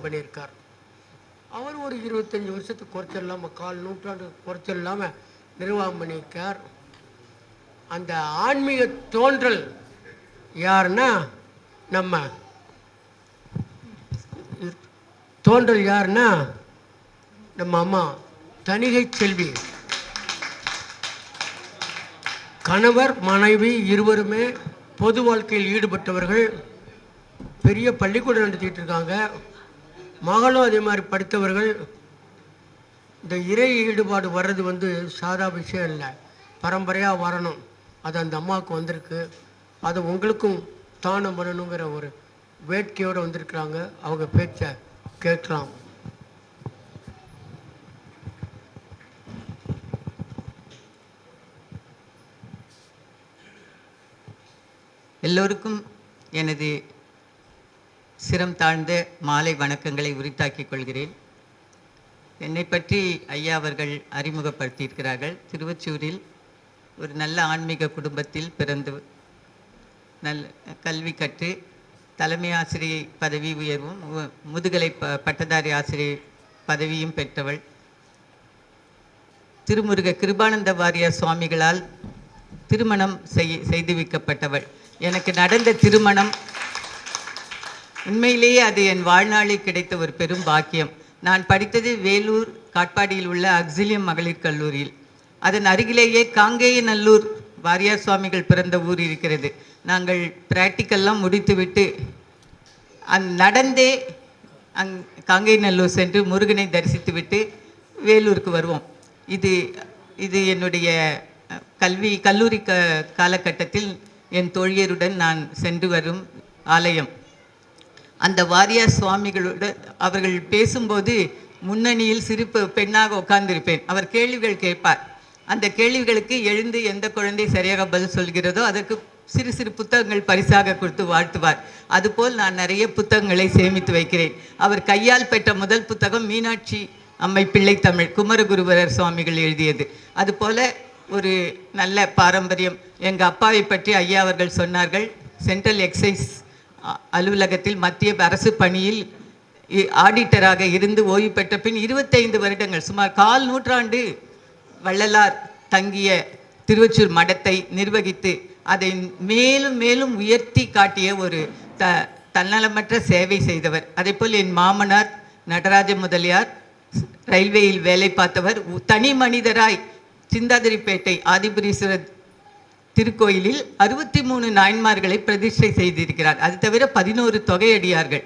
நிர்வாகம் பண்ணியிருக்கார். அவர் ஒரு இருபத்தஞ்சி வருஷத்துக்கு குறைச்சல் இல்லாமல் கால் நூற்றாண்டு குறைச்சல் இல்லாமல் நிர்வாகம் பண்ணியிருக்கார். அந்த ஆன்மீக தோன்றல் யாருன்னா நம்ம தோன்றல் யாருன்னா நம்ம அம்மா தணிகை செல்வி. கணவர் மனைவி இருவருமே பொது வாழ்க்கையில் ஈடுபட்டவர்கள். பெரிய பள்ளிக்கூடம் நடத்திட்டு இருக்காங்க. மகளும் அதே மாதிரி படித்தவர்கள் இந்த இறை ஈடுபாடு வர்றது வந்து சாதா விஷயம் இல்லை. பரம்பரையாக வரணும். அது அந்த அம்மாவுக்கு வந்திருக்கு. அது உங்களுக்கும் தானம் பண்ணணுங்கிற ஒரு வேட்கையோடு வந்திருக்கிறாங்க. அவங்க பேச்சை கேட்கலாம். எல்லோருக்கும் எனது சிரம் தாழ்ந்த மாலை வணக்கங்களை உரித்தாக்கிக் கொள்கிறேன். என்னை பற்றி ஐயா அவர்கள் அறிமுகப்படுத்தியிருக்கிறார்கள். திருவச்சூரில் ஒரு நல்ல ஆன்மீக குடும்பத்தில் பிறந்து நல் கல்வி கற்று தலைமை ஆசிரியை பதவி உயர்வும் முதுகலை ப பட்டதாரி ஆசிரியை பதவியும் பெற்றவள். திருமுருக கிருபானந்த வாரியார் சுவாமிகளால் திருமணம் செய் செய்து வைக்கப்பட்டவள். எனக்கு நடந்த திருமணம் உண்மையிலேயே அது என் வாழ்நாளில் கிடைத்த ஒரு பெரும் பாக்கியம். நான் படித்தது வேலூர் காட்பாடியில் உள்ள அக்ஸிலியம் மகளிர் கல்லூரியில். அதன் அருகிலேயே காங்கேயநல்லூர் வாரியார் சுவாமிகள் பிறந்த ஊர் இருக்கிறது. நாங்கள் பிராக்டிக்கல்லாம் முடித்துவிட்டு அந் நடந்தே அங் காங்கேயநல்லூர் சென்று முருகனை தரிசித்துவிட்டு வேலூருக்கு வருவோம். இது இது என்னுடைய கல்வி கல்லூரி க காலகட்டத்தில் என் தோழியருடன் நான் சென்று வரும் ஆலயம். அந்த வாரியார் சுவாமிகளோட அவர்கள் பேசும்போது முன்னணியில் சிறு பெண்ணாக உட்கார்ந்திருப்பேன். அவர் கேள்விகள் கேட்பார். அந்த கேள்விகளுக்கு எழுந்து எந்த குழந்தை சரியாக பதில் சொல்கிறதோ அதற்கு சிறு சிறு புத்தகங்கள் பரிசாக கொடுத்து வாழ்த்துவார். அதுபோல் நான் நிறைய புத்தகங்களை சேமித்து வைக்கிறேன். அவர் கையால் பெற்ற முதல் புத்தகம் மீனாட்சி அம்மை பிள்ளை தமிழ் குமரகுருவரர் சுவாமிகள் எழுதியது. அதுபோல ஒரு நல்ல பாரம்பரியம். எங்கள் அப்பாவை பற்றி ஐயா அவர்கள் சொன்னார்கள் சென்ட்ரல் எக்ஸைஸ் அலுவலகத்தில் மத்திய அரசு பணியில் இ- ஆடிட்டராக இருந்து ஓய்வு பெற்ற பின் இருபத்தைந்து வருடங்கள் சுமார் கால் நூற்றாண்டு வள்ளலார் தங்கிய திருவச்சூர் மடத்தை நிர்வகித்து அதை மேலும் மேலும் உயர்த்தி காட்டிய ஒரு த தன்னலமற்ற சேவை செய்தவர். அதேபோல் என் மாமனார் நடராஜ முதலியார் ரயில்வேயில் வேலை பார்த்தவர் தனி மனிதராய் சிந்தாதிரிப்பேட்டை ஆதிபுரீஸ்வரர் திருக்கோயிலில் அறுபத்தி மூணு நாயன்மார்களை பிரதிஷ்டை செய்திருக்கிறார். அது தவிர பதினோரு தொகையடியார்கள்.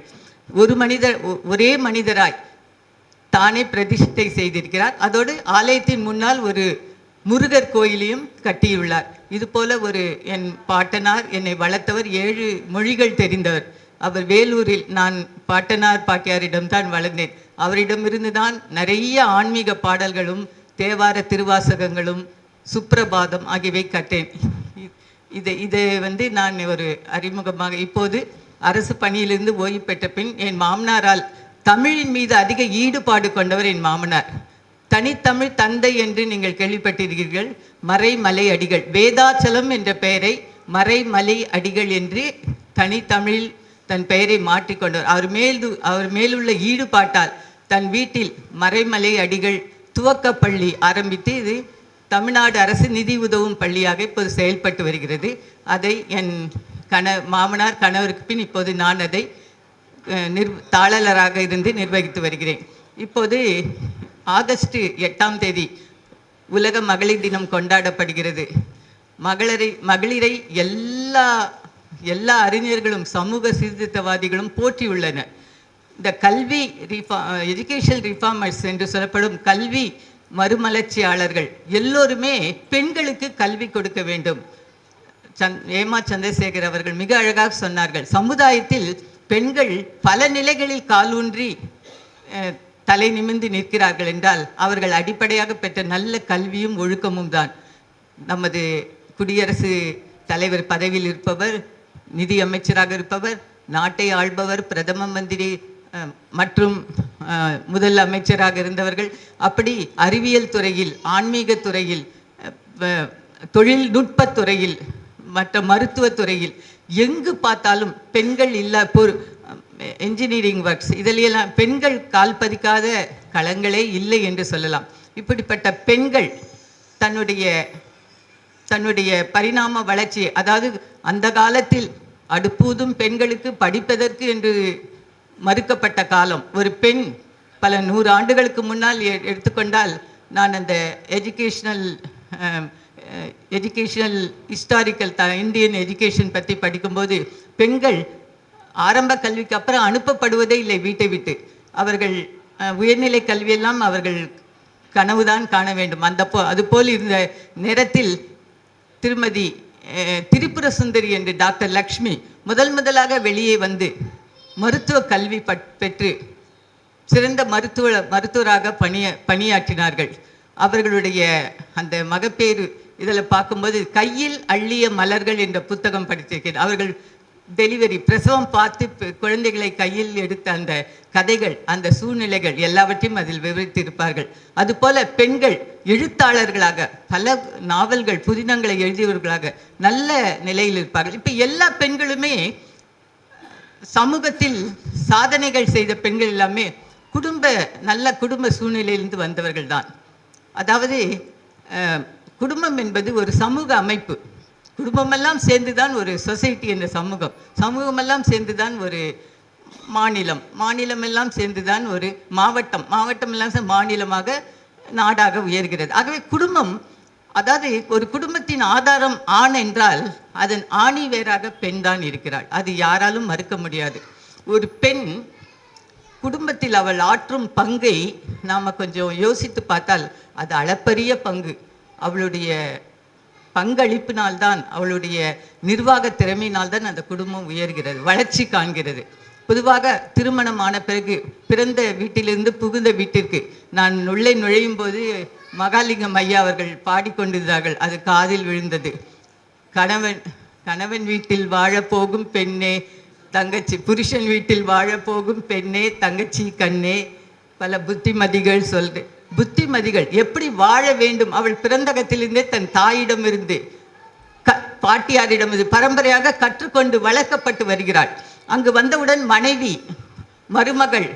ஒரு மனிதர் ஒ- ஒரே மனிதராய் தானே பிரதிஷ்டை செய்திருக்கிறார். அதோடு ஆலயத்தின் முன்னால் ஒரு முருகர் கோயிலையும் கட்டியுள்ளார். இது போல ஒரு என் பாட்டனார் என்னை வளர்த்தவர் ஏழு மொழிகள் தெரிந்தவர். அவர் வேலூரில் நான் பாட்டனார் பாட்டியாரிடம் தான் வளர்ந்தேன். அவரிடமிருந்து தான் நிறைய ஆன்மீக பாடல்களும் தேவார திருவாசகங்களும் சுப்ரபாதம் ஆகியவை கட்டேன் இதை இது வந்து நான் ஒரு அறிமுகமாக இப்போது அரசு பணியிலிருந்து ஓய்வு பெற்ற பின் என் மாமனாரால் தமிழின் மீது அதிக ஈடுபாடு கொண்டவர் என் மாமனார். தனித்தமிழ் தந்தை என்று நீங்கள் கேள்விப்பட்டிருக்கிறீர்கள். மறைமலை அடிகள் வேதாச்சலம் என்ற பெயரை மறைமலை அடிகள் என்று தனித்தமிழில் தன் பெயரை மாற்றிக்கொண்டவர் அவர் மேல் அவர் மேலுள்ள ஈடுபாட்டால் தன் வீட்டில் மறைமலை அடிகள் துவக்கப்பள்ளி ஆரம்பித்து இது தமிழ்நாடு அரசு நிதி உதவும் பள்ளியாக இப்போது செயல்பட்டு வருகிறது. அதை என் கண மாமனார் கணவருக்கு பின் இப்போது நான் அதை நிர் தாளலராக இருந்து நிர்வகித்து வருகிறேன். இப்போது ஆகஸ்ட் எட்டாம் தேதி உலக மகளிர் தினம் கொண்டாடப்படுகிறது. மகளிரை மகளிரை எல்லா எல்லா அறிஞர்களும் சமூக சீர்திருத்தவாதிகளும் போற்றியுள்ளனர் இந்த கல்வி ரீஃபா எஜுகேஷன் ரிஃபார்மர்ஸ் என்று சொல்லப்படும் கல்வி மறுமலர்ச்சியாளர்கள் எல்லோருமே பெண்களுக்கு கல்வி கொடுக்க வேண்டும். சந் ஏமா சந்திரசேகர் அவர்கள் மிக அழகாக சொன்னார்கள். சமுதாயத்தில் பெண்கள் பல நிலைகளில் காலூன்றி தலை நிமிர்ந்து நிற்கிறார்கள் என்றால் அவர்கள் அடிப்படையாக பெற்ற நல்ல கல்வியும் ஒழுக்கமும் தான். நமது குடியரசு தலைவர் பதவியில் இருப்பவர் நிதி அமைச்சராக இருப்பவர் நாட்டை ஆள்பவர் பிரதம மந்திரி மற்றும் முதல் அமைச்சராக இருந்தவர்கள் அப்படி அறிவியல் துறையில் ஆன்மீக துறையில் தொழில்நுட்பத்துறையில் துறையில் மற்ற மருத்துவத்துறையில் எங்கு பார்த்தாலும் பெண்கள் இல்லா பொரு என்ஜினியரிங் ஒர்க்ஸ் இதிலெல்லாம் பெண்கள் கால் பதிக்காத களங்களே இல்லை என்று சொல்லலாம். இப்படிப்பட்ட பெண்கள் தன்னுடைய தன்னுடைய பரிணாம வளர்ச்சி அதாவது அந்த காலத்தில் அடுப்பூதும் பெண்களுக்கு படிப்பதற்கு என்று மறுக்கப்பட்ட காலம். ஒரு பெண் பல நூறு ஆண்டுகளுக்கு முன்னால் எ- எடுத்துக்கொண்டால் நான் அந்த educational educational historical the Indian education பற்றி படிக்கும்போது பெண்கள் ஆரம்ப கல்விக்கு அப்புறம் அனுப்பப்படுவதே இல்லை வீட்டை விட்டு. அவர்கள் உயர்நிலை கல்வியெல்லாம் அவர்கள் கனவுதான் காண வேண்டும். அந்த போ அதுபோல் இருந்த நேரத்தில் திருமதி திரிபுர சுந்தரி என்று டாக்டர் லக்ஷ்மி முதல் முதலாக வெளியே வந்து மருத்துவ கல்வி பட் பெற்று சிறந்த மருத்துவ மருத்துவராக பணிய பணியாற்றினார்கள். அவர்களுடைய அந்த மகப்பேறு இதில் பார்க்கும்போது கையில் அள்ளிய மலர்கள் என்ற புத்தகம் படித்திருக்கிறேன் அவர்கள் டெலிவரி பிரசவம் பார்த்து குழந்தைகளை கையில் எடுத்த அந்த கதைகள் அந்த சூழ்நிலைகள் எல்லாவற்றையும் அதில் விவரித்திருப்பார்கள். அதுபோல பெண்கள் எழுத்தாளர்களாக பல நாவல்கள் புதினங்களை எழுதியவர்களாக நல்ல நிலையில் இருப்பார்கள். இப்போ எல்லா பெண்களுமே சமூகத்தில் சாதனைகள் செய்த பெண்கள் எல்லாமே குடும்ப நல்ல குடும்ப சூழ்நிலையிலிருந்து வந்தவர்கள் தான் அதாவது குடும்பம் என்பது ஒரு சமூக அமைப்பு. குடும்பமெல்லாம் சேர்ந்து தான் ஒரு சொசைட்டி என்ற சமூகம். சமூகமெல்லாம் சேர்ந்து தான் ஒரு மாநிலம். மாநிலம் எல்லாம் சேர்ந்து தான் ஒரு மாவட்டம். மாவட்டம் எல்லாம் மாநிலமாக நாடாக உயர்கிறது. ஆகவே குடும்பம் அதாவது ஒரு குடும்பத்தின் ஆதாரம் ஆண் என்றால் அதன் ஆணி வேறாக பெண் தான் இருக்கிறாள். அது யாராலும் மறுக்க முடியாது. ஒரு பெண் குடும்பத்தில் அவள் ஆற்றும் பங்கை நாம் கொஞ்சம் யோசித்து பார்த்தால் அது அளப்பரிய பங்கு. அவளுடைய பங்களிப்பினால்தான் அவளுடைய நிர்வாக திறமையினால்தான் அந்த குடும்பம் உயர்கிறது வளர்ச்சி காண்கிறது. பொதுவாக திருமணமான பிறகு பிறந்த வீட்டிலிருந்து புகுந்த வீட்டிற்கு நான் உள்ளே நுழையும் போது மகாலிங்கம் ஐயா அவர்கள் பாடிக்கொண்டிருந்தார்கள். அது காதில் விழுந்தது. கணவன் கணவன் வீட்டில் வாழப்போகும் பெண்ணே தங்கச்சி புருஷன் வீட்டில் வாழப்போகும் பெண்ணே தங்கச்சி கண்ணே. பல புத்திமதிகள் சொல்றேன் புத்திமதிகள் எப்படி வாழ வேண்டும்? அவள் பிறந்தகத்திலிருந்தே தன் தாயிடமிருந்து க பாட்டியாரிடம் இது பரம்பரையாக கற்றுக்கொண்டு வளர்க்கப்பட்டு வருகிறாள். அங்கு வந்தவுடன் மனைவி மருமகள்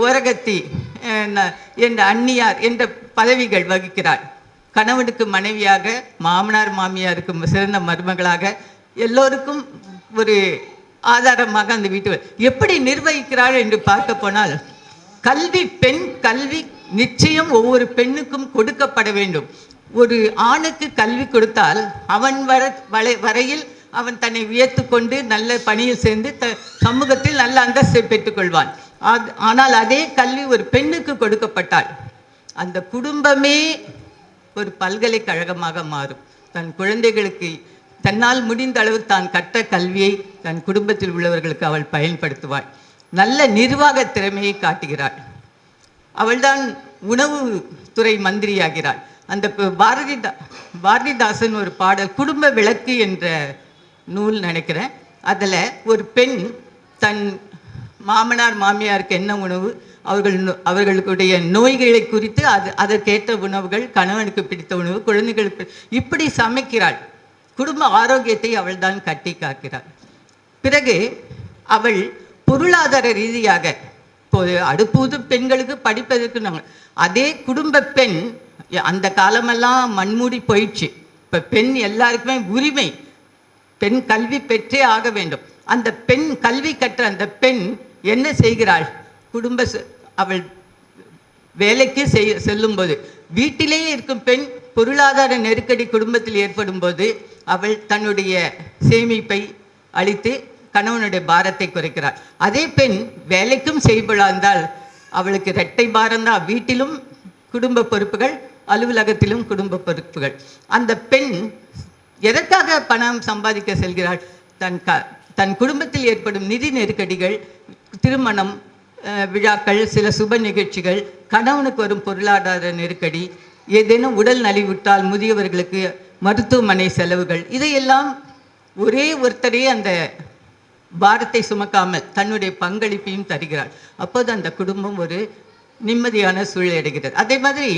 ஓரகத்தி ந- என்ற அந்நியார் என்ற பதவிகள் வகிக்கிறாள் கணவனுக்கு மனைவியாக மாமனார் மாமியாருக்கு சிறந்த மருமகளாக எல்லோருக்கும் ஒரு ஆதாரமாக அந்த வீட்டு எப்படி நிர்வகிக்கிறாள் என்று பார்க்க போனால் கல்வி பெண் கல்வி நிச்சயம் ஒவ்வொரு பெண்ணுக்கும் கொடுக்கப்பட வேண்டும். ஒரு ஆணுக்கு கல்வி கொடுத்தால் அவன் வர வளை வரையில் அவன் தன்னை உயர்த்து கொண்டு நல்ல பணியில் சேர்ந்து த சமூகத்தில் நல்ல அந்தஸ்தை பெற்றுக்கொள்வான். அது ஆனால் அதே கல்வி ஒரு பெண்ணுக்கு கொடுக்கப்பட்டால் அந்த குடும்பமே ஒரு பல்கலைக்கழகமாக மாறும். தன் குழந்தைகளுக்கு தன்னால் முடிந்த அளவு தான் கற்ற கல்வியை தன் குடும்பத்தில் உள்ளவர்களுக்கு அவள் பயன்படுத்துவாள். நல்ல நிர்வாக திறமையை காட்டுகிறாள். அவள்தான் உணவு துறை மந்திரியாகிறாள். அந்த பாரதிதா பாரதிதாசன் ஒரு பாடல் குடும்ப விளக்கு என்ற நூல் நினைக்கிறேன். அதில் ஒரு பெண் தன் மாமனார் மாமியாருக்கு என்ன உணவு? அவர்கள் அவர்களுடைய நோய்களை குறித்து அது அதற்கேற்ற உணவுகள் கணவனுக்கு பிடித்த உணவு குழந்தைகளுக்கு இப்படி சமைக்கிறாள். குடும்ப ஆரோக்கியத்தை அவள்தான் கட்டி காக்கிறாள். பிறகு அவள் பொருளாதார ரீதியாக இப்போது அடுப்பூது பெண்களுக்கு படிப்பதற்கு நாங்கள் அதே குடும்ப பெண் அந்த காலமெல்லாம் மண்மூடி போயிடுச்சு. இப்போ பெண் எல்லாருக்குமே உரிமை. பெண் கல்வி பெற்றே ஆக வேண்டும். அந்த பெண் கல்வி கற்ற அந்த பெண் என்ன செய்கிறாள்? குடும்ப அவள் வேலைக்கு செய் செல்லும்போது வீட்டிலேயே இருக்கும் பெண் பொருளாதார நெருக்கடி குடும்பத்தில் ஏற்படும் போது அவள் தன்னுடைய சேமிப்பை அளித்து கணவனுடைய பாரத்தை குறைக்கிறாள். அதே பெண் வேலைக்கும் செய்பழாந்தால் அவளுக்கு இரட்டை பாரம்தான் வீட்டிலும் குடும்ப பொறுப்புகள் அலுவலகத்திலும் குடும்ப பொறுப்புகள். அந்த பெண் எதற்காக பணம் சம்பாதிக்க செல்கிறாள்? தன் க தன் குடும்பத்தில் ஏற்படும் நிதி நெருக்கடிகள் திருமணம் விழாக்கள் சில சுப நிகழ்ச்சிகள் கணவனுக்கு வரும் பொருளாதார நெருக்கடி ஏதேனும் உடல் நலிவிட்டால் முதியவர்களுக்கு மருத்துவமனை செலவுகள் இதையெல்லாம் ஒரே ஒருத்தரே அந்த பாரத்தை சுமக்காமல் தன்னுடைய பங்களிப்பையும் தருகிறாள். அப்போது அந்த குடும்பம் ஒரு நிம்மதியான சூழலடைகிறது அதே மாதிரி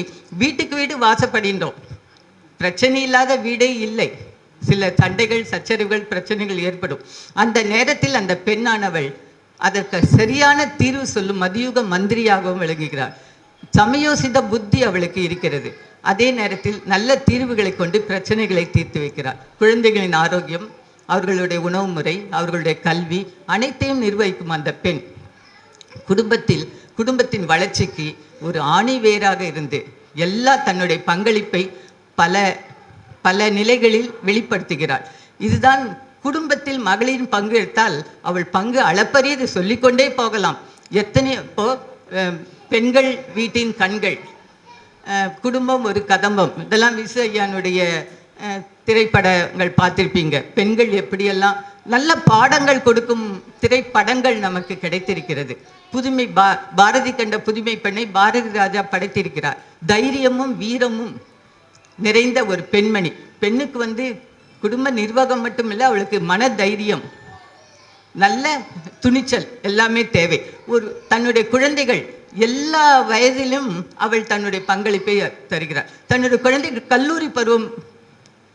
வீட்டுக்கு வீடு வாசப்படுகின்றோம். பிரச்சனை இல்லாத வீடே இல்லை. சில சண்டைகள் சச்சரவுகள் பிரச்சனைகள் ஏற்படும். அந்த நேரத்தில் அந்த பெண்ணானவள் அதற்கு சரியான தீர்வு சொல்லும் மதியுக மந்திரியாகவும் விளங்குகிறார். சமயோசித புத்தி அவளுக்கு இருக்கிறது. அதே நேரத்தில் நல்ல தீர்வுகளை கொண்டு பிரச்சனைகளை தீர்த்து வைக்கிறார். குழந்தைகளின் ஆரோக்கியம் அவர்களுடைய உணவு முறை அவர்களுடைய கல்வி அனைத்தையும் நிர்வகிக்கும் அந்த பெண் குடும்பத்தில் குடும்பத்தின் வளர்ச்சிக்கு ஒரு ஆணி வேராக இருந்து எல்லா தன்னுடைய பங்களிப்பை பல பல நிலைகளில் வெளிப்படுத்துகிறாள். இதுதான் குடும்பத்தில் மகளிரின் பங்கு எடுத்தால் அவள் பங்கு அளப்பரியது சொல்லிக்கொண்டே போகலாம். எத்தனை இப்போ பெண்கள் வீட்டின் கண்கள் குடும்பம் ஒரு கதம்பம். இதெல்லாம் விசு ஐயானுடைய திரைப்படங்கள் பார்த்துருப்பீங்க. பெண்கள் எப்படியெல்லாம் நல்ல பாடங்கள் கொடுக்கும் திரைப்படங்கள் நமக்கு கிடைத்திருக்கிறது. புதுமை பா பாரதி கண்ட புதுமை பெண்ணை பாரதி ராஜா படைத்திருக்கிறார். தைரியமும் வீரமும் நிறைந்த ஒரு பெண்மணி. பெண்ணுக்கு வந்து குடும்ப நிர்வாகம் மட்டுமில்லை அவளுக்கு மன தைரியம் நல்ல துணிச்சல் எல்லாமே தேவை. ஒரு தன்னுடைய குழந்தைகள் எல்லா வயதிலும் அவள் தன்னுடைய பங்களிப்பை தருகிறார் தன்னுடைய குழந்தைகள் கல்லூரி பருவம்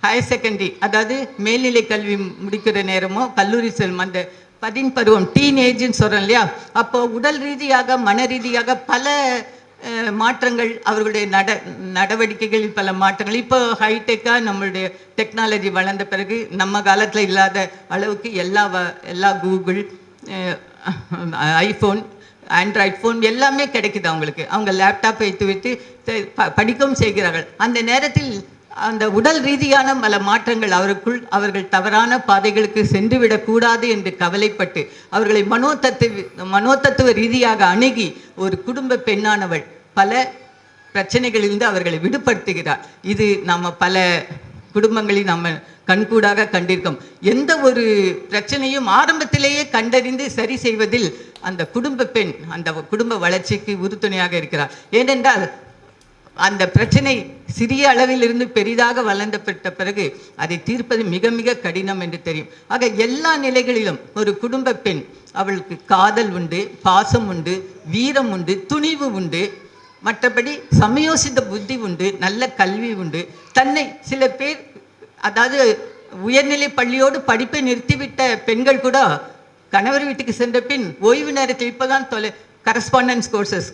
ஹையர் செகண்டரி அதாவது மேல்நிலை கல்வி முடிக்கிற நேரமோ கல்லூரி செல்லும் அந்த பதின் பருவம் டீன் ஏஜ்னு சொல்கிறோம் இல்லையா? அப்போ உடல் ரீதியாக மன ரீதியாக பல மாற்றங்கள் அவர்களுடைய நட நடவடிக்கைகளில் பல மாற்றங்கள். இப்போ ஹைடெக்காக நம்மளுடைய டெக்னாலஜி வளர்ந்த பிறகு நம்ம காலத்தில் இல்லாத அளவுக்கு எல்லா வ- எல்லா கூகுள் ஐஃபோன் ஆண்ட்ராய்ட் ஃபோன் எல்லாமே கிடைக்குது அவங்களுக்கு. அவங்க லேப்டாப் வைத்து வைத்து ப- படிக்கவும் செய்கிறார்கள். அந்த நேரத்தில் அந்த உடல் ரீதியான பல மாற்றங்கள் அவருக்குள் அவர்கள் தவறான பாதைகளுக்கு சென்றுவிடக்கூடாது என்று கவலைப்பட்டு அவர்களை மனோதத்துவ மனோதத்துவ ரீதியாக அணுகி ஒரு குடும்ப பெண்ணானவள் பல பிரச்சனைகளிலிருந்து அவர்களை விடுபடுத்துகிறார். இது நம்ம பல குடும்பங்களில் நம்ம கண்கூடாக கண்டிருக்கோம். எந்த ஒரு பிரச்சனையும் ஆரம்பத்திலேயே கண்டறிந்து சரி செய்வதில் அந்த குடும்ப பெண் அந்த குடும்ப வளர்ச்சிக்கு உறுதுணையாக இருக்கிறார். ஏனென்றால் அந்த பிரச்சனை சிறிய அளவிலிருந்து பெரிதாக வளர்ந்தப்பட்ட பிறகு அதை தீர்ப்பது மிக மிக கடினம் என்று தெரியும். ஆக எல்லா நிலைகளிலும் ஒரு குடும்ப பெண் அவளுக்கு காதல் உண்டு பாசம் உண்டு வீரம் உண்டு துணிவு உண்டு மற்றபடி சமயோசித புத்தி உண்டு நல்ல கல்வி உண்டு. தன்னை சில பேர் அதாவது உயர்நிலை பள்ளியோடு படிப்பை நிறுத்திவிட்ட பெண்கள் கூட கணவர் வீட்டுக்கு சென்ற பின் ஓய்வு நேரத்தில் இப்போதான் தொலை கரஸ்பாண்டன்ஸ் கோர்சஸ்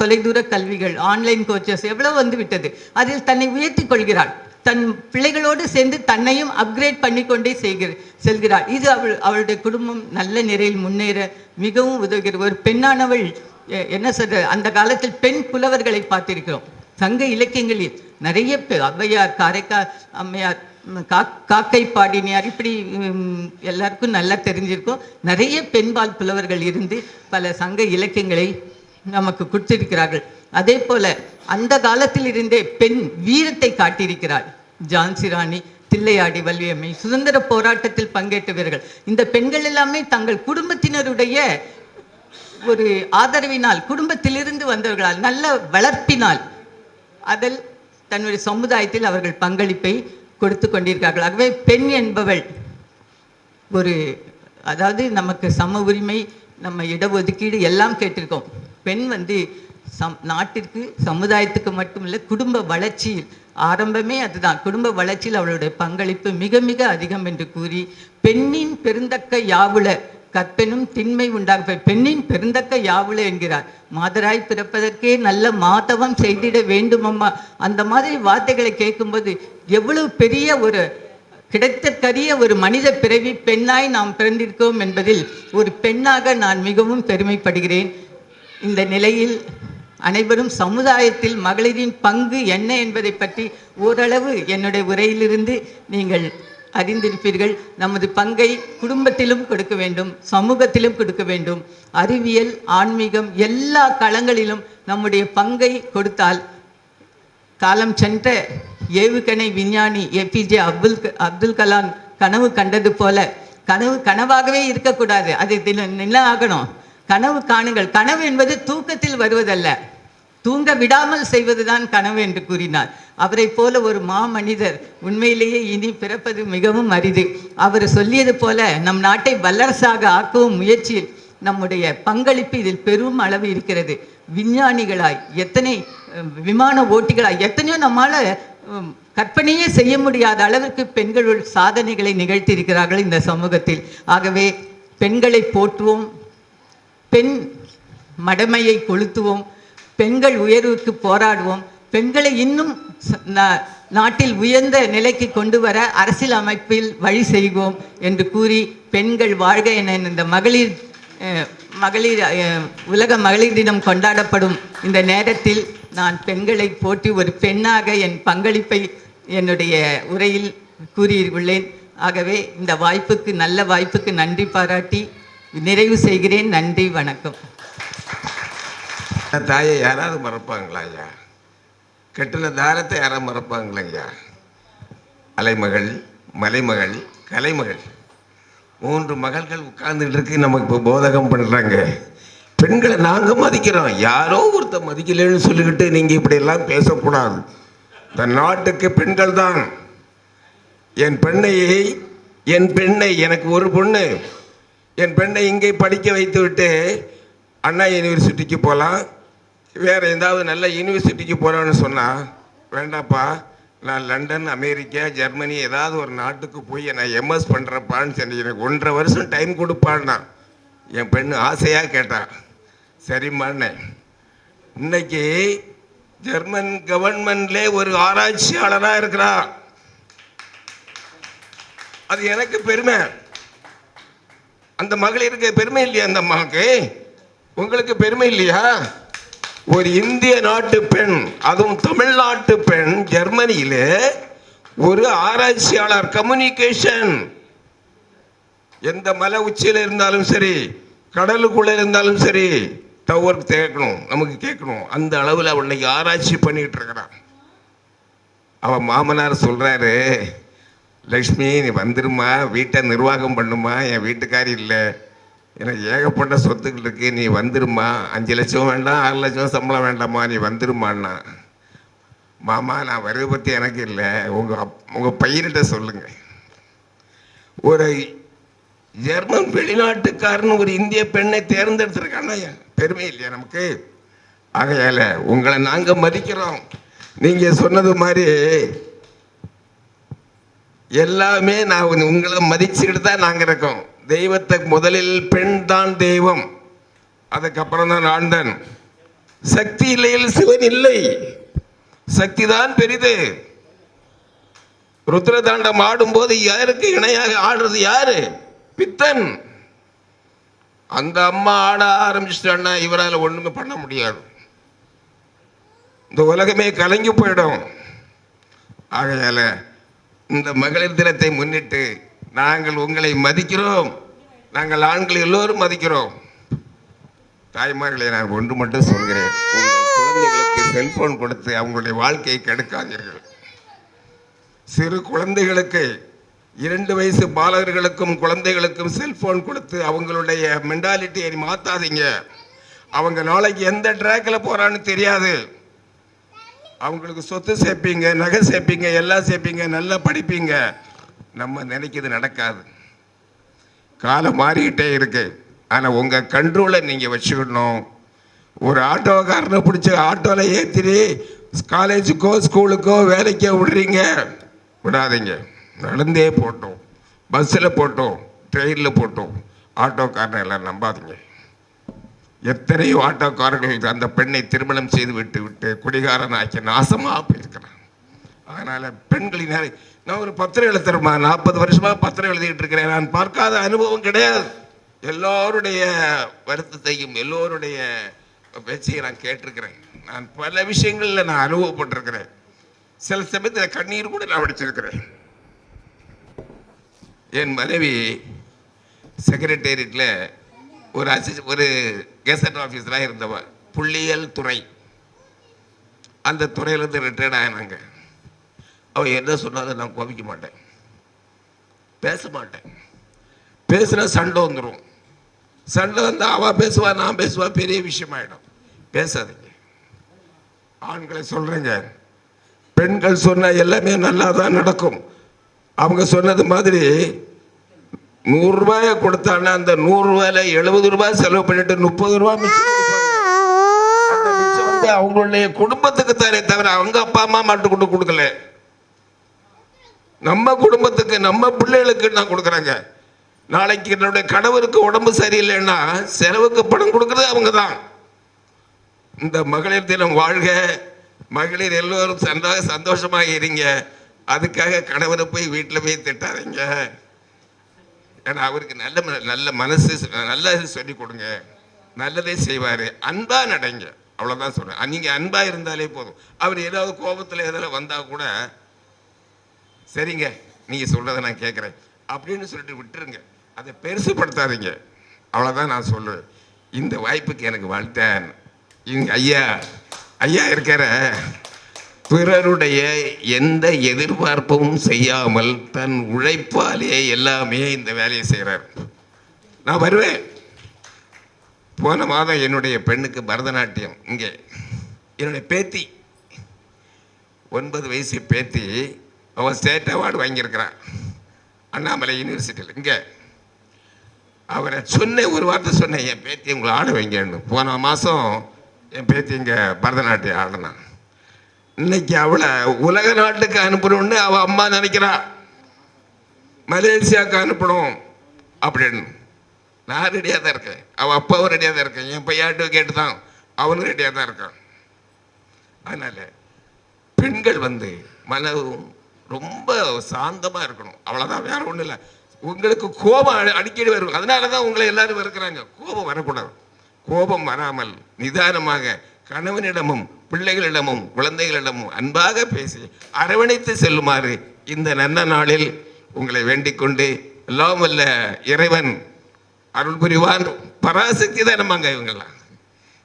தொலைதூர கல்விகள் ஆன்லைன் கோர்சஸ் எவ்வளோ வந்து விட்டது அதில் தன்னை உயர்த்தி கொள்கிறாள். தன் பிள்ளைகளோடு சேர்ந்து தன்னையும் அப்கிரேட் பண்ணி கொண்டே செய்கிற செல்கிறாள். இது அவள் அவளுடைய குடும்பம் நல்ல நிலையில் முன்னேற மிகவும் உதவுகிறது. ஒரு பெண்ணானவள் என்ன சொல்ற அந்த காலத்தில் பெண் புலவர்களை பார்த்திருக்கிறோம். சங்க இலக்கியங்களில் நிறைய பேர் ஔவையார் காரைக்கா அம்மையார் கா- காக்கை பாடினியார் இப்படி எல்லாருக்கும் நல்லா தெரிஞ்சிருக்கும். நிறைய பெண்பால் புலவர்கள் இருந்து பல சங்க இலக்கியங்களை நமக்கு கொடுத்திருக்கிறார்கள். அதே போல அந்த காலத்தில் இருந்தே பெண் வீரத்தை காட்டியிருக்கிறாள். ஜான்சி ராணி தில்லையாடி வல்வியம்மை சுதந்திர போராட்டத்தில் பங்கேற்றவர்கள். இந்த பெண்கள் எல்லாமே தங்கள் குடும்பத்தினருடைய ஒரு ஆதரவினால் குடும்பத்திலிருந்து வந்தவர்களால் நல்ல வளர்ப்பினால் அதில் தன்னுடைய சமுதாயத்தில் அவர்கள் பங்களிப்பை கொடுத்து கொண்டிருக்கார்கள் ஆகவே பெண் என்பவள் ஒரு அதாவது நமக்கு சம உரிமை நம்ம இடஒதுக்கீடு எல்லாம் கேட்டிருக்கோம். பெண் வந்து சம் நாட்டிற்கு சமுதாயத்துக்கு மட்டுமில்லை குடும்ப வளர்ச்சியில் ஆரம்பமே அதுதான். குடும்ப வளர்ச்சியில் அவளுடைய பங்களிப்பு மிக மிக அதிகம் என்று கூறி பெண்ணின் பெருந்தக்க யாவுல கற்பெனும் திண்மை உண்டாக பெண்ணின் பெருந்தக்க யாவுல என்கிறார். மாதராய் பிறப்பதற்கே நல்ல மாதவம் செய்திட வேண்டுமம்மா. அந்த மாதிரி வார்த்தைகளை கேட்கும்போது எவ்வளவு பெரிய ஒரு கிடைத்தற்கரிய ஒரு மனித பிறவி பெண்ணாய் நாம் பிறந்திருக்கோம் என்பதில் ஒரு பெண்ணாக நான் மிகவும் பெருமைப்படுகிறேன். இந்த நிலையில் அனைவரும் சமுதாயத்தில் மகளிரின் பங்கு என்ன என்பதை பற்றி ஓரளவு என்னுடைய உரையிலிருந்து நீங்கள் அறிந்திருப்பீர்கள். நமது பங்கை குடும்பத்திலும் கொடுக்க வேண்டும் சமூகத்திலும் கொடுக்க வேண்டும். அறிவியல் ஆன்மீகம் எல்லா களங்களிலும் நம்முடைய பங்கை கொடுத்தால் காலம் சென்ற ஏவுகணை விஞ்ஞானி ஏபிஜே அப்துல் க- அப்துல் கலாம் கனவு கண்டது போல கனவு கனவாகவே இருக்கக்கூடாது. அது நில ஆகணும்? கனவு காணுங்கள். கனவு என்பது தூக்கத்தில் வருவதல்ல. தூங்க விடாமல் செய்வதுதான் கனவு என்று கூறினார். அவரைப் போல ஒரு மாமனிதர் உண்மையிலேயே இனி பிறப்பது மிகவும் அரிது. அவர் சொல்லியது போல நம் நாட்டை வல்லரசாக ஆக்கவும் முயற்சியில் நம்முடைய பங்களிப்பு இதில் பெரும் அளவு இருக்கிறது. விஞ்ஞானிகளாய் எத்தனை விமான ஓட்டிகளாய் எத்தனையோ நம்மால கற்பனையே செய்ய முடியாத அளவிற்கு பெண்கள் சாதனைகளை நிகழ்த்தியிருக்கிறார்கள் இந்த சமூகத்தில். ஆகவே பெண்களை போற்றுவோம் பெண் மடமையை கொளுத்துவோம் பெண்கள் உயர்வுக்கு போராடுவோம். பெண்களை இன்னும் நாட்டில் உயர்ந்த நிலைக்கு கொண்டு வர அரசியல் அமைப்பில் வழி செய்வோம் என்று கூறி பெண்கள் வாழ்க என இந்த மகளிர் மகளிர் உலக மகளிர் தினம் கொண்டாடப்படும் இந்த நேரத்தில் நான் பெண்களை போற்றி ஒரு பெண்ணாக என் பங்களிப்பை என்னுடைய உரையில் கூறியுள்ளேன். ஆகவே இந்த வாய்ப்புக்கு நல்ல வாய்ப்புக்கு நன்றி பாராட்டி நிறைவு செய்கிறேன். நன்றி வணக்கம். தாயை யாராவது மறப்பாங்களா ஐயா? கட்டின தாரத்தை யாராவது மறப்பாங்களா ஐயா? அலைமகள் மலைமகள் கலைமகள். மூன்று மகள்கள் உட்கார்ந்துட்டு இருக்கு நமக்கு இப்போ போதகம் பண்ணுறாங்க பெண்களை நாங்கள் மதிக்கிறோம். யாரோ ஒருத்த மதிக்கலன்னு சொல்லிக்கிட்டு நீங்கள் இப்படியெல்லாம் பேசக்கூடாது. இந்த நாட்டுக்கு பெண்கள் தான். என் பெண்ணையை என் பெண்ணை எனக்கு ஒரு பொண்ணு. என் பெண்ணை இங்கே படிக்க வைத்து விட்டு அண்ணா யூனிவர்சிட்டிக்கு போகலாம். வேறு ஏதாவது நல்ல யூனிவர்சிட்டிக்கு போகிறோன்னு சொன்னால் வேண்டாப்பா நான் லண்டன் அமெரிக்கா ஜெர்மனி ஏதாவது ஒரு நாட்டுக்கு போய் நான் எம்எஸ் பண்ணுறப்பான்னு சொல்லி எனக்கு ஒன்றரை வருஷம் டைம் கொடுப்பான்னா. என் பெண்ணு ஆசையாக கேட்டான் சரிம்மாண்ணே இன்னைக்கு ஜெர்மன் கவர்மெண்ட்லே ஒரு ஆராய்ச்சியாளராக இருக்கிறா. அது எனக்கு பெருமை. அந்த மகளிருக்கு பெருமை இல்லையா அந்த அம்மாவுக்கு? உங்களுக்கு பெருமை இல்லையா? ஒரு இந்திய நாட்டு பெண் அதுவும் தமிழ்நாட்டு பெண் ஜெர்மனியில ஒரு ஆராய்ச்சியாளர் கம்யூனிகேஷன் எந்த மலை உச்சியில் இருந்தாலும் சரி கடலுக்குள்ள இருந்தாலும் சரி டவர் கேட்கணும் நமக்கு கேட்கணும். அந்த அளவில் அவள் இன்னைக்கு ஆராய்ச்சி பண்ணிட்டு இருக்கிறான். அவன் மாமனார் சொல்றாரு லக்ஷ்மி நீ வந்துருமா? வீட்டை நிர்வாகம் பண்ணுமா? என் வீட்டுக்காரி இல்லை. எனக்கு ஏகப்பட்ட சொத்துக்கள் இருக்கு. நீ வந்துருமா? அஞ்சு லட்சம் வேண்டாம் ஆறு லட்சம் சம்பளம் வேண்டாமா நீ வந்துருமான்னா மாமா நான் வருவ பற்றி எனக்கு இல்லை. உங்கள் அப் உங்கள் பையன்கிட்ட சொல்லுங்கள் ஒரு ஜெர்மன் வெளிநாட்டுக்காரன் ஒரு இந்திய பெண்ணை தேர்ந்தெடுத்திருக்கான்னா பெருமை இல்லையா நமக்கு? ஆகையால உங்களை நாங்கள் மதிக்கிறோம். நீங்கள் சொன்னது மாதிரி எல்லாமே நான் உங்களை மதிச்சுக்கிட்டு தான் நாங்கள் இருக்கோம். தெய்வத்தை முதலில் பெண் தான் தெய்வம் அதுக்கப்புறம் தான் ஆண்டன் சக்தி இல்லையில் சிவன் இல்லை. சக்தி தான் பெரிது. ருத்ரதாண்டம் ஆடும்போது யாருக்கு இணையாக ஆடுறது யாரு? பித்தன். அந்த அம்மா ஆட ஆரம்பிச்சிட்டான்னா இவரால் ஒண்ணுமே பண்ண முடியாது. இந்த உலகமே கலங்கி போயிடும். ஆகையால இந்த மகளிர் தினத்தை முன்னிட்டு நாங்கள் உங்களை மதிக்கிறோம். நாங்கள் ஆண்கள் எல்லோரும் மதிக்கிறோம். தாய்மார்களை நான் ஒன்று மட்டும் சொல்கிறேன். உங்கள் குழந்தைகளுக்கு செல்போன் கொடுத்து அவங்களுடைய வாழ்க்கையை கெடுக்காதீர்கள். சிறு குழந்தைகளுக்கு இரண்டு வயசு பாலகர்களுக்கும் குழந்தைகளுக்கும் செல்போன் கொடுத்து அவங்களுடைய மென்டாலிட்டியை மாற்றாதீங்க அவங்க நாளைக்கு எந்த ட்ராக்கில் போகிறான்னு தெரியாது. அவங்களுக்கு சொத்து சேர்ப்பீங்க நகை சேர்ப்பீங்க எல்லாம் சேர்ப்பீங்க நல்லா படிப்பீங்க. நம்ம நினைக்கிறது நடக்காது. காலம் மாறிக்கிட்டே இருக்கு. ஆனால் உங்கள் கண்ட்ரோலை நீங்கள் வச்சுக்கணும். ஒரு ஆட்டோக்காரனை பிடிச்சி ஆட்டோவில் ஏற்றிட்டு காலேஜுக்கோ ஸ்கூலுக்கோ வேலைக்கோ விடுறீங்க. விடாதீங்க. நடந்தே போட்டோம். பஸ்ஸில் போட்டோம். ட்ரெயினில் போட்டோம். ஆட்டோக்காரனை எல்லாம் நம்பாதீங்க. எத்தனையோ ஆட்டோக்காரர்கள் அந்த பெண்ணை திருமணம் செய்து விட்டு விட்டு குடிகாரன் ஆக்கி நாசமாக போயிருக்கிறான். அதனால் பெண்களின் நான் ஒரு பத்திரம் எழுத்துறமா நாற்பது வருஷமாக பத்திரம் எழுதிட்டு இருக்கிறேன். நான் பார்க்காத அனுபவம் கிடையாது. எல்லோருடைய வருத்தத்தையும் எல்லோருடைய பேச்சையும் நான் கேட்டிருக்கிறேன். நான் பல விஷயங்களில் நான் அனுபவப்பட்டிருக்கிறேன். சில சமயத்தில் கண்ணீர் கூட நான் வடிச்சிருக்கிறேன் என் மனைவி செக்ரட்டேரியட்டில் ஒரு அசிஸ் ஒரு கெசட் ஆஃபீஸராக இருந்தவன் புள்ளியியல் துறை. அந்த துறையிலேருந்து ரிட்டையர்ட் ஆகினாங்க அவள் என்ன சொன்னாலும் நான் கோபிக்க மாட்டேன். பேச மாட்டேன். பேசுனா சண்டை வந்துடும் சண்டை வந்தால் அவள் பேசுவா நான் பேசுவா பெரிய விஷயமாயிடும். பேசாதீங்க. ஆண்களை சொல்கிறேங்க பெண்கள் சொன்ன எல்லாமே நல்லா தான் நடக்கும். அவங்க சொன்னது மாதிரி நூறுரூபாயை கொடுத்தான்னா அந்த நூறுரூவாயில் எழுபது ரூபாய் செலவு பண்ணிட்டு முப்பது ரூபா மிச்சம் மிச்சம் வந்து அவங்களுடைய குடும்பத்துக்கு தானே தவிர அவங்க அப்பா அம்மா மட்டும் கொண்டு கொடுக்கல. நம்ம குடும்பத்துக்கு நம்ம பிள்ளைகளுக்கு நான் கொடுக்குறேங்க. நாளைக்கு என்னுடைய கணவருக்கு உடம்பு சரியில்லைன்னா செலவுக்கு பணம் கொடுக்கறது அவங்க தான் இந்த மகளிர் தினம் வாழ்க. மகளிர் எல்லோரும் சந்தோ சந்தோஷமாக இருங்க அதுக்காக கணவரை போய் வீட்டில் போய் திட்டாதீங்க. ஏன்னா அவருக்கு நல்ல நல்ல மனசு நல்லது சொல்லி கொடுங்க. நல்லதே செய்வார். அன்பாக நடைங்க. அவ்வளோதான் சொல்கிறேன் நீங்கள் அன்பாக இருந்தாலே போதும். அவர் ஏதாவது கோபத்தில் ஏதாவது வந்தால் கூட சரிங்க நீங்கள் சொல்கிறத நான் கேட்குறேன் அப்படின்னு சொல்லிட்டு விட்டுருங்க. அதை பெருசுப்படுத்தாதீங்க. அவ்வளோதான் நான் சொல்லுவேன். இந்த வாய்ப்புக்கு எனக்கு வாழ்த்தேன். இங்க ஐயா ஐயா இருக்கிற பிறருடைய எந்த எதிர்பார்ப்பும் செய்யாமல் தன் உழைப்பாலே எல்லாமே இந்த வேலையை செய்கிறார் நான் வருவேன். போன மாதம் என்னுடைய பெண்ணுக்கு பரதநாட்டியம் இங்கே. என்னுடைய பேத்தி ஒன்பது வயசு பேத்தி அவன் ஸ்டேட் அவார்டு வாங்கியிருக்கிறான். அண்ணாமலை யூனிவர்சிட்டியில் இங்கே. அவரை சொன்னேன் ஒரு வார்த்தை சொன்னேன். என் பேத்தி உங்களை ஆட வைங்கன்னு. போன மாதம் என் பேத்தி இங்கே பரதநாட்டியம் ஆடினான் இன்னைக்கு அவளை உலக நாட்டுக்கு அனுப்பணும்னு அவள் அம்மா நினைக்கிறா. மலேசியாவுக்கு அனுப்பணும் அப்படின்னு. நான் ரெடியாக தான் இருக்கேன். அவள் அப்பாவும் ரெடியாக தான் இருக்கேன். என் பையன் அட்வொகேட் தான். அவனும் ரெடியாக தான் இருக்கான். அதனால் பெண்கள் வந்து மனதும் ரொம்ப சாந்தமாக இருக்கணும். அவ்வளோதான் வேற ஒன்றும் இல்லை. உங்களுக்கு கோபம் அடிக்கடி வரும். அதனால தான் உங்களை எல்லாரும் இருக்கிறாங்க கோபம் வரக்கூடாது. கோபம் வராமல் நிதானமாக கணவனிடமும் பிள்ளைகளிடமும் குழந்தைகளிடமும் அன்பாக பேசி அரவணைத்து செல்லுமாறு இந்த நல்ல நாளில் உங்களை வேண்டிக் கொண்டு எல்லாம் வல்ல இறைவன் அருள் புரிவான். பராசக்தி தானம்மாங்க இவங்கெல்லாம்.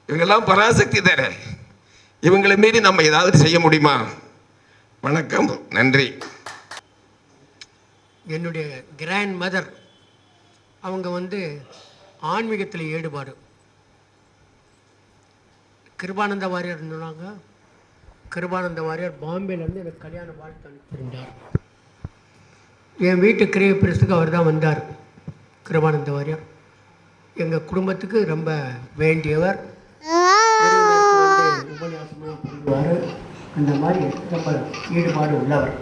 இவங்கெல்லாம் பராசக்தி தானே இவங்களை மீறி நம்ம ஏதாவது செய்ய முடியுமா? வணக்கம். நன்றி. என்னுடைய கிராண்ட் மதர் அவங்க வந்து ஆன்மீகத்தில் ஈடுபாடு. கிருபானந்த வாரியார் சொன்னாங்க கிருபானந்த வாரியார் பாம்பேலேருந்து எனக்கு கல்யாண வாழ்த்து அனுப்பியிருந்தார். என் வீட்டு கிரிய பிரசுக்கு அவர் தான் வந்தார் கிருபானந்த வாரியார். எங்கள் குடும்பத்துக்கு ரொம்ப வேண்டியவர். உபன்யாசமெல்லாம் பண்ணுவார் அந்த மாதிரி ரொம்ப ஈடுபாடு உள்ளவர்.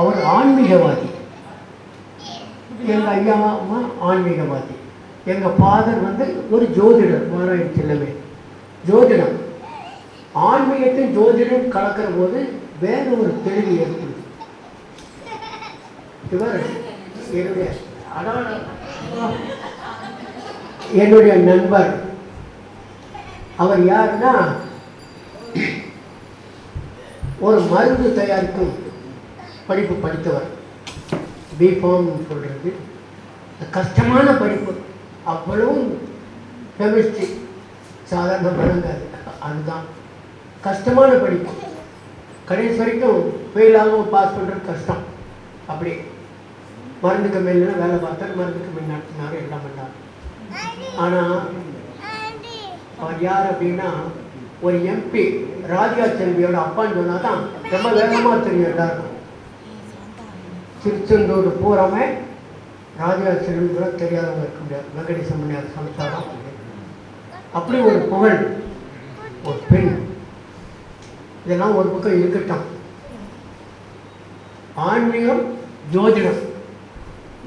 அவர் ஆன்மீகவாதி. எங்கள் ஐயா அம்மா ஆன்மீகவாதி. எங்கள் ஃபாதர் வந்து ஒரு ஜோதிடர் மாராயண செல்லவே ஜோதிடம். ஆன்மீகத்தையும் ஜோதிடம் கலக்கிற போது வேற ஒரு தெளிவு ஏற்படுது. இவர் என்னுடைய அடாட என்னுடைய நண்பர். அவர் யாருன்னா ஒரு மருந்து தயாரிக்கும் படிப்பு படித்தவர். பிஃபார்ம் சொல்கிறது கஷ்டமான படிப்பு. அவ்வளவும் கெமிஸ்ட்ரி சாதாரண விளங்காது அதுதான். கஷ்டமான படிப்பு. கடைசி வரைக்கும் ஃபெயில் ஆகாமல் பாஸ் பண்ணுறது கஷ்டம். அப்படி மருந்துக்கு மேலே வேலை பார்த்தார். மருந்துக்கு மேல் நடத்தினார். எல்லாம் பண்ணார். ஆனால் அவர் யார் அப்படின்னா ஒரு எம்பி ராஜா செல்வியோட அப்பான்னு சொன்னா தான் ரொம்ப வேகமாக தெரியும் எல்லாருக்கும். திருச்செந்தூர் பூராமே ராஜா செல்வி கூட தெரியாதவங்க இருக்க முடியாது. வெங்கடேச மணியார் சம்சாரம் அப்படி ஒரு புகழ் ஒரு பெண். இதெல்லாம் ஒரு பக்கம் இருக்கட்டும். ஆன்மீகம் ஜோதிடம்.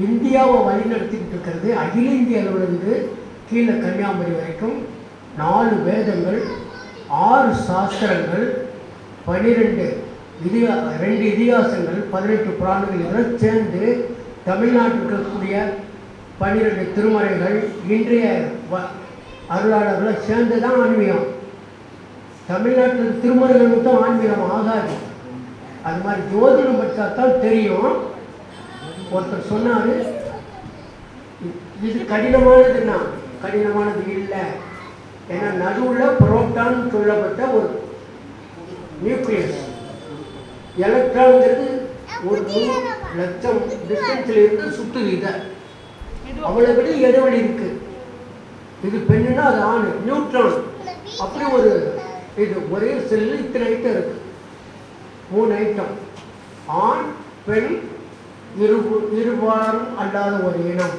இந்தியாவை வழிநடத்திக்கிட்டு இருக்கிறது அகில இந்திய அளவிலிருந்து கீழே கன்னியாகுமரி வரைக்கும் நாலு வேதங்கள் ஆறு சாஸ்திரங்கள் பன்னிரெண்டு இதிகா ரெண்டு இதிகாசங்கள் பதினெட்டு புராணங்கள் இதெல்லாம் சேர்ந்து தமிழ்நாட்டில் இருக்கக்கூடிய பன்னிரெண்டு திருமறைகள் இன்றைய வ அருளாளர்களை சேர்ந்து தான் ஆன்மீகம். தமிழ்நாட்டில் திருமறைகள் மட்டும் ஆன்மீகம் ஆகாது. அது மாதிரி ஜோதிடம் படித்தா தான் தெரியும். ஒருத்தர் சொன்னார் இது கடினமானதுன்னா கடினமானது இல்லை. ஏன்னா நடுவில் புரோட்டான் சொல்லப்பட்ட ஒரு நியூக்ளியஸ். எலக்ட்ரான்ங்கிறது ஒரு லட்சம் டிஸ்டன்ஸில் இருந்து சுற்றுது இதை அவ்வளோ விட இடைவெளி இருக்கு. இது பெண்ணுனா அது ஆண் நியூட்ரான். அப்படி ஒரு இது ஒரே செல்லு இத்தனை ஐட்டம் இருக்கு. மூணு ஐட்டம் ஆண் பெண் இரு இருபாரும் அல்லாத ஒரு இனம்.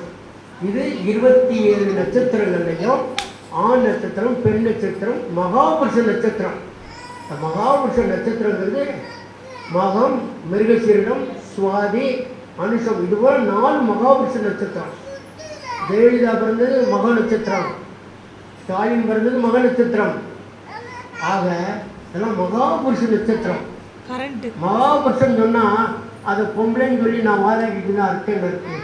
இது இருபத்தி ஏழு நட்சத்திரங்கள்லையும் ஆண் நட்சத்திரம் பெண் நட்சத்திரம் மகாபுருஷ நட்சத்திரம். இந்த மகாபுருஷ நட்சத்திரங்கிறது மகம் மிருகசீரிடம் சுவாதி அனுஷம் இதுபோல் நாலு மகாபுருஷ நட்சத்திரம். ஜெயலலிதா பிறந்தது மக நட்சத்திரம். ஸ்டாலின் பிறந்தது மக நட்சத்திரம். ஆக இதெல்லாம் மகாபுருஷ நட்சத்திரம். மகாபுருஷன் சொன்னா அதை பொம்பளைன்னு சொல்லி நான் வாதாடிட்டு அர்த்தம். இருக்கு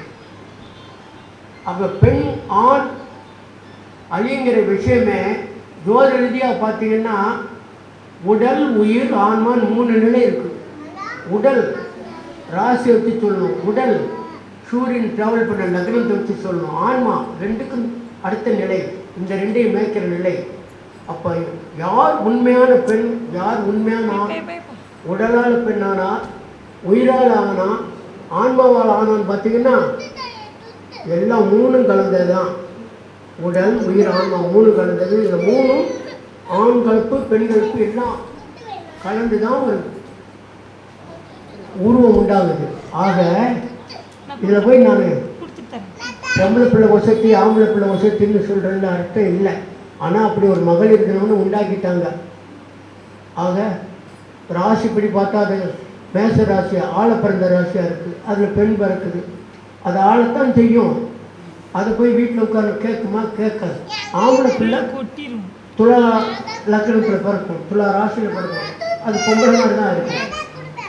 அப்ப பெண் ஆண் அப்படிங்கிற விஷயமே ஜோதி ரீதியாக பார்த்தீங்கன்னா உடல் உயிர் ஆன்மான் மூணு நிலை இருக்கு. உடல் ராசி வச்சு சொல்லணும். உடல் சூரியன் ட்ராவல் பண்ண நகரத்தை வச்சு சொல்லணும். ஆன்மா ரெண்டுக்கும் அடுத்த நிலை. இந்த ரெண்டையும் மேய்க்கிற நிலை. அப்போ யார் உண்மையான பெண் யார் உண்மையான உடலால் பெண்ணானா உயிரால் ஆனா ஆன்மாவால் ஆனான்னு பார்த்தீங்கன்னா எல்லாம் மூணும் கலந்தது தான் உடல் உயிர் ஆன்மா மூணு கலந்தது. இந்த மூணும் ஆண் கலப்பு பெண் கலப்பு எல்லாம் கலந்து தான் ஒரு உருவம் உண்டாகுது. ஆக இதில் போய் நான் கொடுத்துட்டேன் பொம்பளை பிள்ளை வசதி ஆம்பளை பிள்ளை வசதின்னு சொல்கிறேன்னு அர்த்தம் இல்லை. ஆனால் அப்படி ஒரு மகளிர் இருக்கணும்னு உண்டாக்கிட்டாங்க. ஆக ராசிப்படி பார்த்தா அது மேச ராசி ஆழ பிறந்த ராசியாக இருக்குது அதில் பெண் பிறக்குது. அது ஆழத்தான் செய்யும். அது போய் வீட்டில் உட்காந்து கேட்குமா கேட்காது ஆம்பளை பிள்ளை துலா லக்னத்தில் பிறக்கும். துலா ராசியில் பிறக்கும். அது பொம்பளை மாதிரி தான் இருக்கும்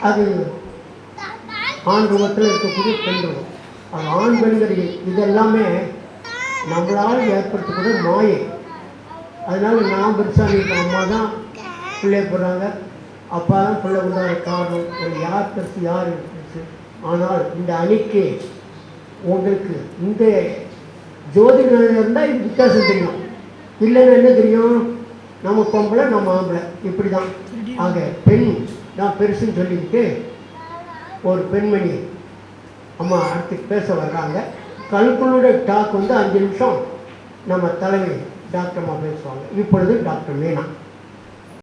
அது ஆண் ரூபத்தில் இருக்கக்கூடிய பெண் ரூபம். அது ஆண் பெண்கிற இதெல்லாமே நம்மளால் ஏற்படுத்தக்கூடிய மாயை. அதனால நான் பெருசாக நீங்கள் அம்மா தான் பிள்ளை போடுறாங்க. அப்பா தான் பிள்ளை உண்டான காரணம். ஒரு யார் பெருசு யார் பெருசு? ஆனால் இந்த அணிக்கு உங்களுக்கு இந்த ஜோதிட இருந்தால் இது வித்தியாசம் தெரியும். இல்லைன்னா என்ன தெரியும்? நம்ம பொம்பளை நம்ம ஆம்பளை. இப்படி தான் ஆக பெண் நான் பெருசுன்னு சொல்லிக்கிட்டு ஒரு பெண்மணி அம்மா அடுத்து பேச வர்றாங்க. கல்குளுடைய டாக் வந்து அஞ்சு நிமிஷம் நம்ம தலைமை டாக்டர் அம்மா பேசுவாங்க. இப்பொழுது டாக்டர் மீனா.